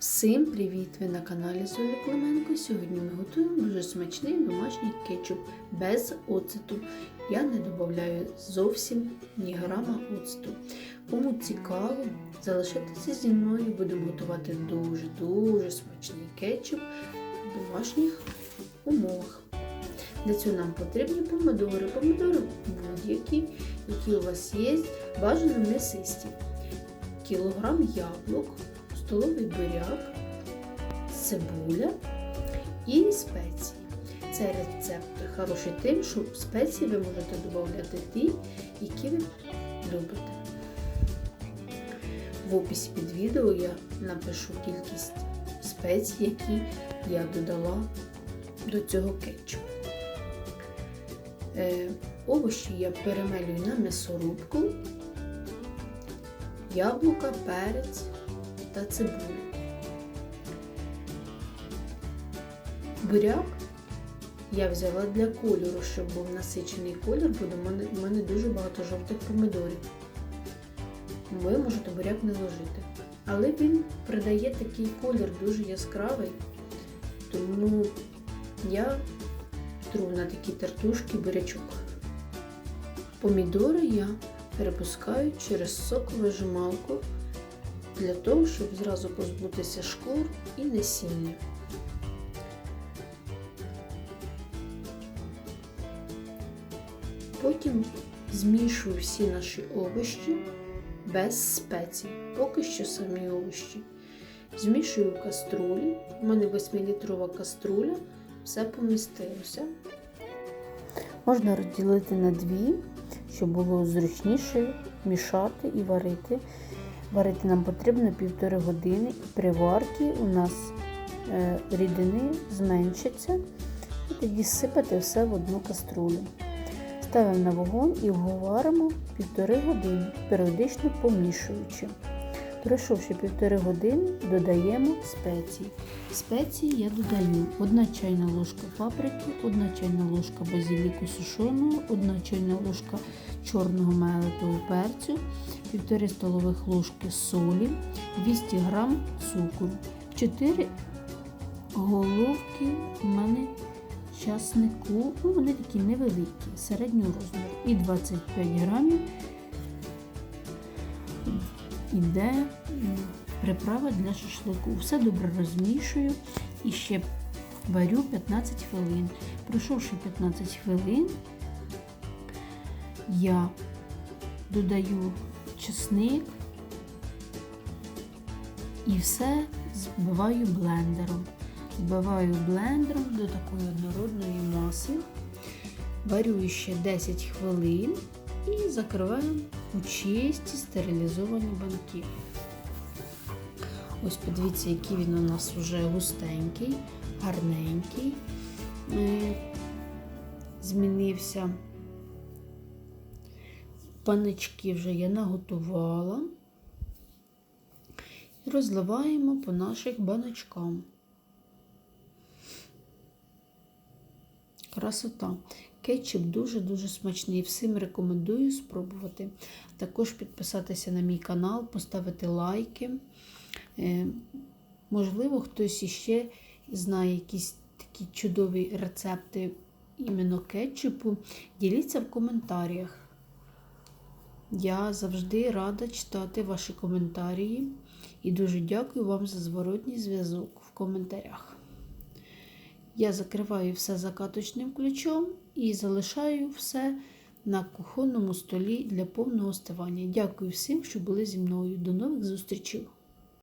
Всім привіт! Ви на каналі Зоя Клименко. Сьогодні ми готуємо дуже смачний домашній кетчуп без оцету. Я не додаю зовсім ні грама оцету. Кому цікаво, залишайтеся зі мною, будемо готувати дуже-дуже смачний кетчуп в домашніх умовах. Для цього нам потрібні помидори. Помидори будь-які, які у вас є, бажано м'ясисті. Кілограм яблук, столовий буряк, цибуля і спеції. Цей рецепт хороший тим, що спеції ви можете додати ті, які ви любите. В описі під відео я напишу кількість спецій, які я додала до цього кетчупу. Е, овочі я перемелюю на м'ясорубку, яблука, перець та цибулю. Буряк я взяла для кольору, щоб був насичений колір, бо в мене, дуже багато жовтих помидорів. Ви можете буряк не ложити. Але він придає такий колір дуже яскравий, тому я тру на такі тертушки бурячок. Помідори я перепускаю через соковижималку для того, щоб зразу позбутися шкур і насіння. Потім змішую всі наші овощі без спецій, поки що самі овощі. Змішую в каструлі, у мене 8-літрова каструля, все помістилося. Можна розділити на дві, щоб було зручніше мішати і варити. Варити нам потрібно півтори години, і при варці у нас е, рідини зменшиться, і тоді сипати все в одну каструлю. Ставимо на вогонь і вговаримо півтори години, періодично помішуючи. Пройшовши півтори години, додаємо спеції. Спеції я додаю. 1 чайна ложка паприки, 1 чайна ложка базиліку сушеного, 1 чайна ложка чорного мелитого перцю, 1,5 столових ложки солі, 200 г цукру, 4 головки у мене часнику, ну вони такі невеликі, середнього розміру, і 25 грамів іде приправа для шашлику. Все добре розмішую і ще варю 15 хвилин. Пройшовши 15 хвилин, я додаю чесник і все збиваю блендером. Збиваю блендером до такої однородної маси, варю ще 10 хвилин і закриваємо у чисті стерилізовані банки. Ось подивіться, який він у нас вже густенький, гарненький. Змінився. Панички вже я наготувала. І розливаємо по наших баночкам. Красота. Кетчуп дуже-дуже смачний. Всім рекомендую спробувати. Також підписатися на мій канал, поставити лайки. Е, можливо, хтось іще знає якісь такі чудові рецепти іменно кетчупу. Діліться в коментарях. Я завжди рада читати ваші коментарі і дуже дякую вам за зворотній зв'язок в коментарях. Я закриваю все закаточним ключом і залишаю все на кухонному столі для повного остивання. Дякую всім, що були зі мною. До нових зустрічей!